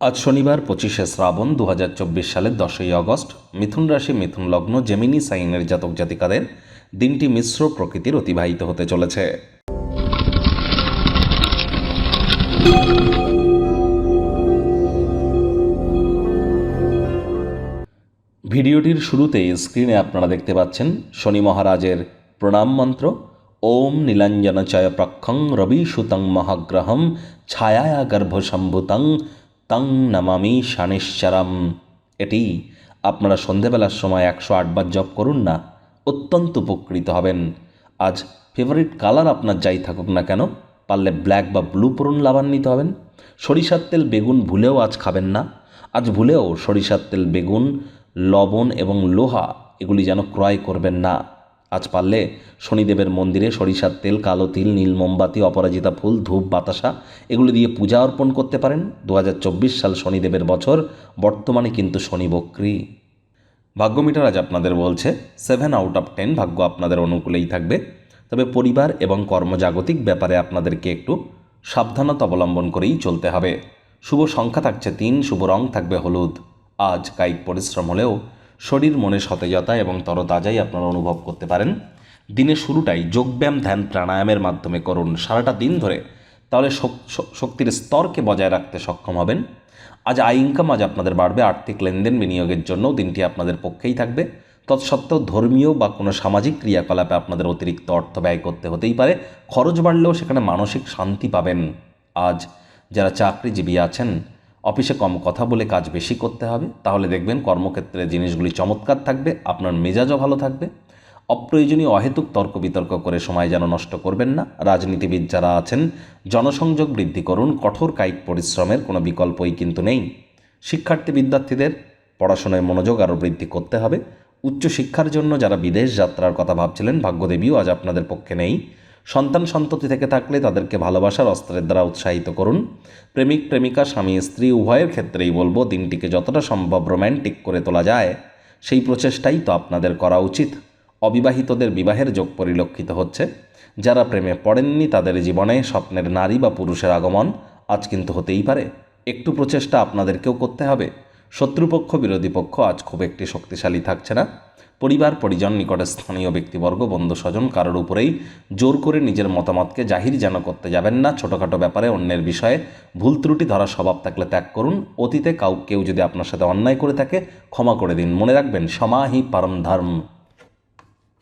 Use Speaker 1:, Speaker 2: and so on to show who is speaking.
Speaker 1: আজ শনিবার পঁচিশে শ্রাবণ দু হাজার চব্বিশ সালের দশই আগস্ট, মিথুন রাশি মিথুন লগ্ন জেমিনি সাইনের জাতক জাতিকাদের দিনটি মিশ্র প্রকৃতির অতিবাহিত হতে চলেছে। ভিডিওটির শুরুতেই স্ক্রিনে আপনারা দেখতে পাচ্ছেন শনি মহারাজের প্রণাম মন্ত্র, ওম নীলাঞ্জনচয় প্রক্ষং রবি সুতং মহাগ্রহম ছায়া গর্ভ গর্ভসম্ভুতং তং নমামি শানেশ্বরম এটি আপনারা সন্ধেবেলার সময় একশো আটবার জপ করুন না, অত্যন্ত উপকৃত হবেন। আজ ফেভারিট কালার আপনার যাই থাকুক না কেন, পারলে ব্ল্যাক বা ব্লু পরুন লাভান্বিত হবেন। সরিষার তেল, বেগুন ভুলেও আজ খাবেন না। আজ ভুলেও সরিষার তেল, বেগুন, লবণ এবং লোহা এগুলি যেন ক্রয় করবেন না। আজ পারলে শনিদেবের মন্দিরে সরিষার তেল, কালো তিল, নীল মোমবাতি, অপরাজিতা ফুল, ধূপ, বাতাসা, এগুলি দিয়ে পূজা অর্পণ করতে পারেন। দু হাজার চব্বিশ সাল শনিদেবের বছর, বর্তমানে কিন্তু শনি বক্রী। ভাগ্যমিটার আজ আপনাদের বলছে সেভেন আউট অফ টেন ভাগ্য আপনাদের অনুকূলেই থাকবে। তবে পরিবার এবং কর্মজাগতিক ব্যাপারে আপনাদেরকে একটু সাবধানতা অবলম্বন করেই চলতে হবে। শুভ সংখ্যা থাকছে তিন, শুভ রং থাকবে হলুদ। আজ কায়িক পরিশ্রম হলেও শরীর মনে সতেজতা এবং তরতাজাই আপনারা অনুভব করতে পারেন। দিনের শুরুটাই যোগব্যায়াম, ধ্যান, প্রাণায়ামের মাধ্যমে করুন। সারাটা দিন ধরে তাহলে শক্তির স্তরকে বজায় রাখতে সক্ষম হবেন। আজ আয় ইনকাম আজ আপনাদের বাড়বে। আর্থিক লেনদেন বিনিয়োগের জন্য দিনটি আপনাদের পক্ষেই থাকবে। তৎসত্ত্বেও ধর্মীয় বা কোনো সামাজিক ক্রিয়াকলাপে আপনাদের অতিরিক্ত অর্থ ব্যয় করতে হতেই পারে। খরচ বাড়লেও সেখানে মানসিক শান্তি পাবেন। আজ যারা চাকরিজীবী আছেন অফিসে কম কথা বলে কাজ বেশি করতে হবে। তাহলে দেখবেন কর্মক্ষেত্রে জিনিসগুলি চমৎকার থাকবে, আপনার মেজাজও ভালো থাকবে। অপ্রয়োজনীয় অহেতুক তর্ক বিতর্ক করে সময় যেন নষ্ট করবেন না। রাজনীতিবিদ যারা আছেন, জনসংযোগ বৃদ্ধি করুন, কঠোর কায়িক পরিশ্রমের কোনো বিকল্পই কিন্তু নেই। শিক্ষার্থী বিদ্যার্থীদের পড়াশোনায় মনোযোগ আরও বৃদ্ধি করতে হবে। উচ্চশিক্ষার জন্য যারা বিদেশ যাত্রার কথা ভাবছিলেন, ভাগ্যদেবীও আজ আপনাদের পক্ষে নেই। সন্তান সন্ততি থেকে থাকলে তাদেরকে ভালোবাসার অস্ত্রের দ্বারা উৎসাহিত করুন। প্রেমিক, প্রেমিকা, স্বামী, স্ত্রী, উভয়ের ক্ষেত্রেই বলব, দিনটিকে যতটা সম্ভব রোম্যান্টিক করে তোলা যায়, সেই প্রচেষ্টাই তো আপনাদের করা উচিত। অবিবাহিতদের বিবাহের যোগ পরিলক্ষিত হচ্ছে। যারা প্রেমে পড়েননি, তাদের জীবনে স্বপ্নের নারী বা পুরুষের আগমন আজ কিন্তু হতেই পারে। একটু প্রচেষ্টা আপনাদেরকেও করতে হবে। শত্রুপক্ষ, বিরোধী পক্ষ আজ খুব একটি শক্তিশালী থাকছে না। পরিবার, পরিজন, নিকটে স্থানীয় ব্যক্তিবর্গ বন্ধু স্বজন কারোর উপরেই জোর করে নিজের মতামতকে জাহির যেন করতে যাবেন না। ছোটোখাটো ব্যাপারে অন্যের বিষয়ে ভুল ত্রুটি ধরার স্বভাব থাকলে ত্যাগ করুন। অতীতে কাউ, কেউ যদি আপনার সাথে অন্যায় করে থাকে, ক্ষমা করে দিন। মনে রাখবেন, সমাহি পারম ধর্ম।